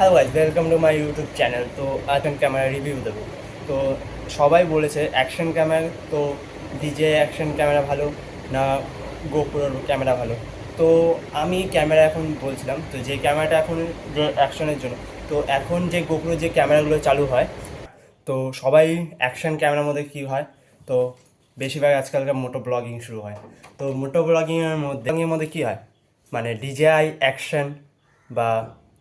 Hello guys welcome to my YouTube channel তো আজ camera review দেবো। তো সবাই বলেছে অ্যাকশন ক্যামেরা তো ডিজে অ্যাকশন ক্যামেরা ভালো না গোপুরোর ক্যামেরা ভালো? তো আমি ক্যামেরা এখন বলছিলাম, তো যে ক্যামেরাটা এখন অ্যাকশনের জন্য, তো এখন যে গোপুরো যে ক্যামেরাগুলো চালু হয়, তো সবাই অ্যাকশন ক্যামেরার মধ্যে কী হয়? তো বেশিরভাগ আজকালকার মোটো ব্লগিং শুরু হয়। তো মোটো ব্লগিংয়ের মধ্যে মধ্যে কী হয়? মানে ডিজেআই অ্যাকশন বা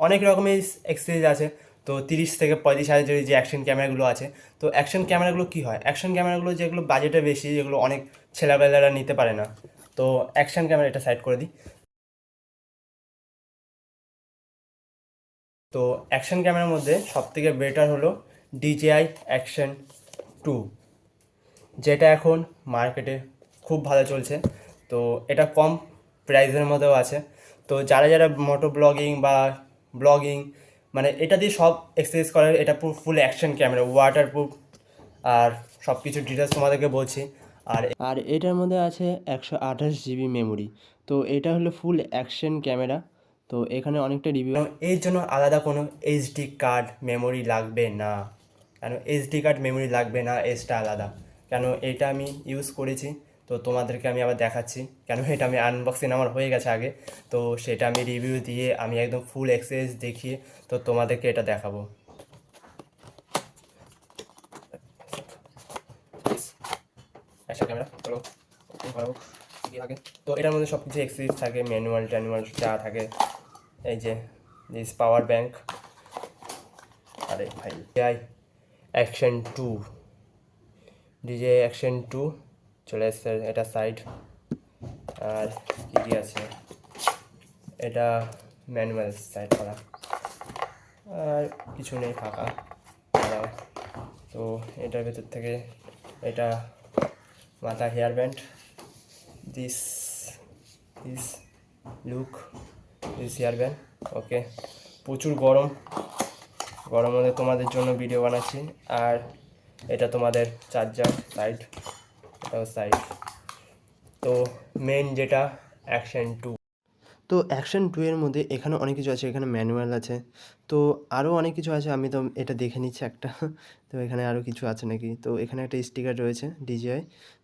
অনেক রকমের এক্সেস আছে। তো তিরিশ থেকে পঁয়ত্রিশ হাজারের যে অ্যাকশন ক্যামেরাগুলো আছে, তো অ্যাকশন ক্যামেরাগুলো কী হয়? অ্যাকশন ক্যামেরাগুলো যেগুলো বাজেটে বেশি, যেগুলো অনেক ছেলেবেলারা নিতে পারে না। তো অ্যাকশন ক্যামেরা এটা সাইড করে দিই। তো অ্যাকশন ক্যামেরার মধ্যে সবথেকে বেটার হলো ডিজেআই অ্যাকশন টু যেটা এখন মার্কেটে খুব ভালো চলছে। তো এটা কম প্রাইসের মধ্যেও আছে। তো যারা যারা মোটো ব্লগিং বা ব্লগিং মানে এটা দিয়ে সব এক্সারসাইজ করে এটা পুরো full action camera waterproof আর সব কিছু ডিটেলস তোমাদেরকে বলছি। আর আর এটার মধ্যে আছে একশো আঠাশ জিবি মেমোরি তো এটা হলো ফুল অ্যাকশন ক্যামেরা তো এখানে অনেকটা রিভিউ এর জন্য আলাদা কোনো এইচডি কার্ড মেমোরি লাগবে না। কেন এইচডি কার্ড মেমোরি লাগবে না এসটা আলাদা। কেন এটা আমি ইউজ করেছি। তো তোমাদেরকে আমি আবার দেখাচ্ছি। কেন এটা আমি আনবক্সিং আমার হয়ে গেছে আগে। তো সেটা আমি রিভিউ দিয়ে আমি একদম ফুল এক্সেস দেখিয়ে তো তোমাদেরকে এটা দেখাবো। ক্যামেরা, চলো। তো এটার মধ্যে সব কিছু এক্সেস থাকে ম্যানুয়াল ট্যানুয়াল যা থাকে। এই যে দিস পাওয়ার ব্যাংক আরে ভাই I action two DJ action two চলে এসছে এটা সাইড আর কী কী আছে? এটা ম্যানুয়াল সাইড করা। আর কিছু নেই ফাঁকা। তো এটার ভেতর থেকে এটা মাথা hair band this this look this hair band okay প্রচুর গরম। গরম মধ্যে তোমাদের জন্য ভিডিও বানাচ্ছি। আর এটা তোমাদের চার্জার সাইড সাইড তো মেন যেটা অ্যাকশন টু তো অ্যাকশন টু এর মধ্যে এখানে অনেক কিছু আছে, এখানে ম্যানুয়াল আছে। তো আরও অনেক কিছু আছে, আমি তো এটা দেখে নিচ্ছি একটা। তো এখানে আরও কিছু আছে নাকি? তো এখানে একটা স্টিকার রয়েছে ডিজিআই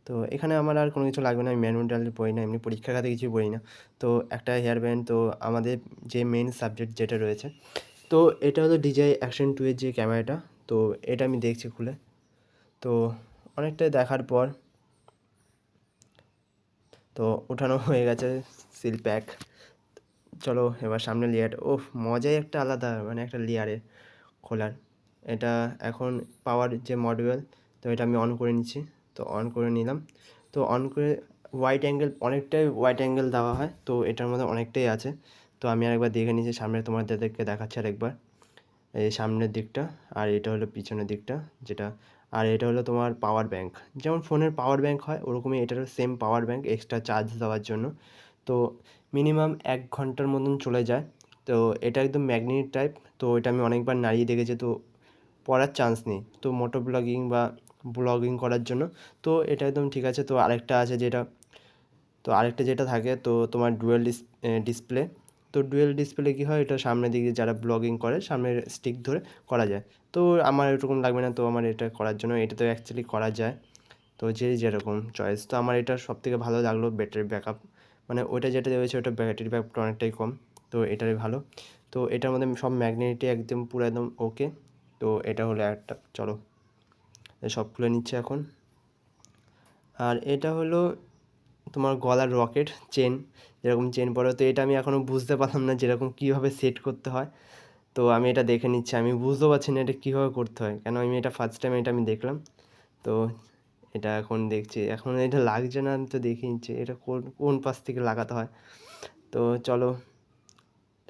তো এখানে আমার আর কোনো কিছু লাগবে না, আমি ম্যানুয়াল পড়ি না, এমনি পরীক্ষার খাতে কিছু পড়ি না। তো একটা হেয়ার ব্যান্ড তো আমাদের যে মেন সাবজেক্ট যেটা রয়েছে। তো এটা হলো ডিজিআই অ্যাকশন টু এর যে ক্যামেরাটা তো এটা আমি দেখছি খুলে। তো অনেকটা দেখার পর তো ওঠানো হয়ে গেছে সিল প্যাক। চলো এবার সামনে লেয়ার ও মজাই একটা আলাদা মানে একটা লেয়ারের খোলার। এটা এখন পাওয়ার যে মডিউল তো এটা আমি অন করে নিচ্ছি। তো অন করে নিলাম। তো অন করে হোয়াইট অ্যাঙ্গেল অনেকটাই হোয়াইট অ্যাঙ্গেল দেওয়া হয়, তো এটার মধ্যে অনেকটাই আছে। তো আমি আরেকবার দেখে নিচ্ছি, সামনে তোমাদেরকে দেখাচ্ছি আরেকবার। এই সামনের দিকটা, আর এটা হলো পিছনের দিকটা, যেটা আর এটা হলো তোমার পাওয়ার ব্যাংক যেমন ফোনের পাওয়ার ব্যাংক হয়, ওরকমই এটারও same power bank extra charge দেওয়ার জন্য। তো মিনিমাম এক ঘণ্টার মতন চলে যায়। তো এটা একদম ম্যাগনেটিক টাইপ তো এটা আমি অনেকবার নাড়িয়ে দেখেছি, তো পড়ার চান্স নেই। তো মোটো ব্লগিং বা ব্লগিং করার জন্য, তো এটা একদম ঠিক আছে। তো আরেকটা আছে যেটা, তো আরেকটা যেটা থাকে, তো তোমার ডুয়েল ডিসপ্লে তো ডুয়েল ডিসপ্লে কী হয়? এটা সামনের দিকে যারা ব্লগিং করে, সামনের স্টিক ধরে করা যায়। তো আমার এরকম লাগবে না, তো আমার এটা করার জন্য, এটা তো অ্যাকচুয়ালি করা যায়। তো যে যেরকম চয়েস তো আমার এটা সব থেকে ভালো লাগল ব্যাটারি ব্যাকআপ মানে ওইটা যেটা রয়েছে, ওটা ব্যাটারি ব্যাকআপটা অনেকটাই কম। তো এটাই ভালো। তো এটার মধ্যে সব ম্যাগনেটি একদম পুরো একদম ওকে তো এটা হলো একটা, চলো। সব খুলে নিচ্ছে এখন। আর এটা হলো তোমার গলার রকেট চেন যেরকম চেন পরে, তো এটা আমি এখনও বুঝতে পারলাম না যেরকম কীভাবে সেট করতে হয়। তো আমি এটা দেখে নিচ্ছি। আমি বুঝতেও পারছি না এটা কীভাবে করতে হয়। কেন আমি এটা ফার্স্ট টাইম এটা আমি দেখলাম। তো এটা এখন দেখছি। এখন এটা লাগছে না, আমি তো দেখে নিচ্ছি। এটা কোন কোন পাশ থেকে লাগাতে হয়। তো চলো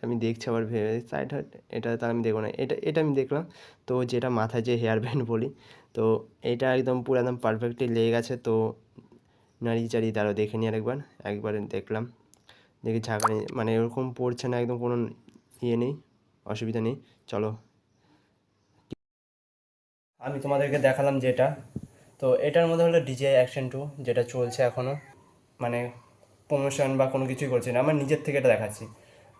আমি দেখছি আবার ভেবে। সাইড হাট এটা তো আমি দেখব না। এটা এটা আমি দেখলাম। তো যেটা মাথায় যে হেয়ার ব্যান্ড বলি, তো এটা একদম পুরো একদম পারফেক্টলি লেগে গেছে। তো নাড়িয়ে চাড়িয়ে তারও দেখে নিই আরেকবার, একবার দেখলাম। দেখি ঝাঁকানি মানে এরকম পড়ছে না, একদম কোনো ইয়ে নেই, অসুবিধা নেই, চলো। আমি তোমাদেরকে দেখালাম যেটা, তো এটার মধ্যে হলো ডিজিআই অ্যাকশন টু যেটা চলছে এখনও মানে প্রমোশন বা কোনো কিছুই করছি না, আমার নিজের থেকে এটা দেখাচ্ছি।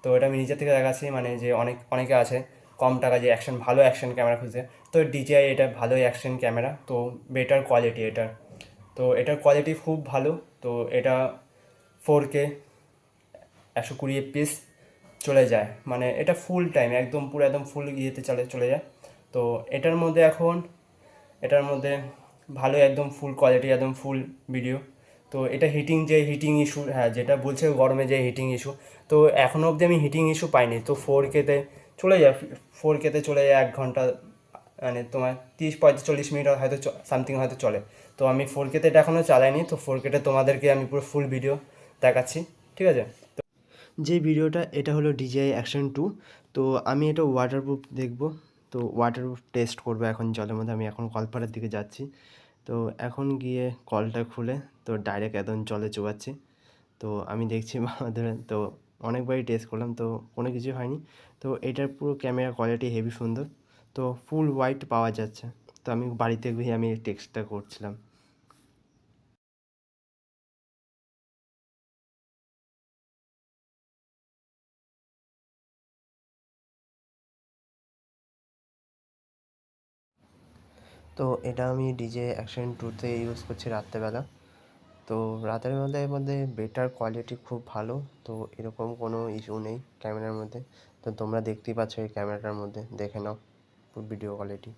তো এটা আমি নিজের থেকে দেখাচ্ছি মানে যে অনেক, অনেকে আছে, কম টাকা যে অ্যাকশন ভালো অ্যাকশন ক্যামেরা খুঁজছে তো ডিজিআই এটা ভালো অ্যাকশন ক্যামেরা তো বেটার কোয়ালিটি এটার। তো এটার কোয়ালিটি খুব ভালো। তো এটা ফোর কে একশো কুড়ি পিস চলে যায়। মানে এটা ফুল টাইম একদম পুরো একদম ফুল ইয়েতে চলে চলে যায়। তো এটার মধ্যে এখন, এটার মধ্যে ভালো একদম ফুল কোয়ালিটি একদম ফুল ভিডিও তো এটা হিটিং যে হিটিং ইস্যু হ্যাঁ যেটা বলছে গরমে যে হিটিং ইস্যু তো এখনও অবধি আমি হিটিং ইস্যু পাইনি। তো ফোর কেতে চলে যায় ফোর কেতে চলে যায় এক ঘণ্টা মানে তোমার তিরিশ পঁয়ত্রিশ চল্লিশ মিনিট হয়তো সামথিং হয়তো চলে। তো আমি ফোর কেতে এটা এখনও চালাইনি, তো ফোর কেতে তোমাদেরকে আমি পুরো ফুল ভিডিও দেখাচ্ছি, ঠিক আছে? যে ভিডিওটা এটা হলো ডিজিআই অ্যাকশন টু তো আমি এটা ওয়াটারপ্রুফ দেখব, তো ওয়াটারপ্রুফ টেস্ট করব এখন জলের মধ্যে, আমি এখন কলপাড়ার দিকে যাচ্ছি, তো এখন গিয়ে কলটা খুলে, তো ডাইরেক্ট একদম জলে চোবাচ্ছি, তো আমি দেখছি আমাদের, তো অনেকবারই টেস্ট করলাম, তো কোনো কিছু হয়নি, তো এটার পুরো ক্যামেরা কোয়ালিটি হেভি সুন্দর, তো ফুল হোয়াইট পাওয়া যাচ্ছে। তো আমি বাড়িতে গিয়ে আমি টেক্সটটা করছিলাম। তো এটা আমি ডিজে অ্যাকশন টুতে ইউজ করছি রাত্রেবেলা। তো রাতের বেলার মধ্যে বেটার কোয়ালিটি খুব ভালো, তো এরকম কোনো ইস্যু নেই ক্যামেরার মধ্যে। তো তোমরা দেখতেই পাচ্ছ এই ক্যামেরাটার মধ্যে, দেখে নাও ভিডিও কোয়ালিটি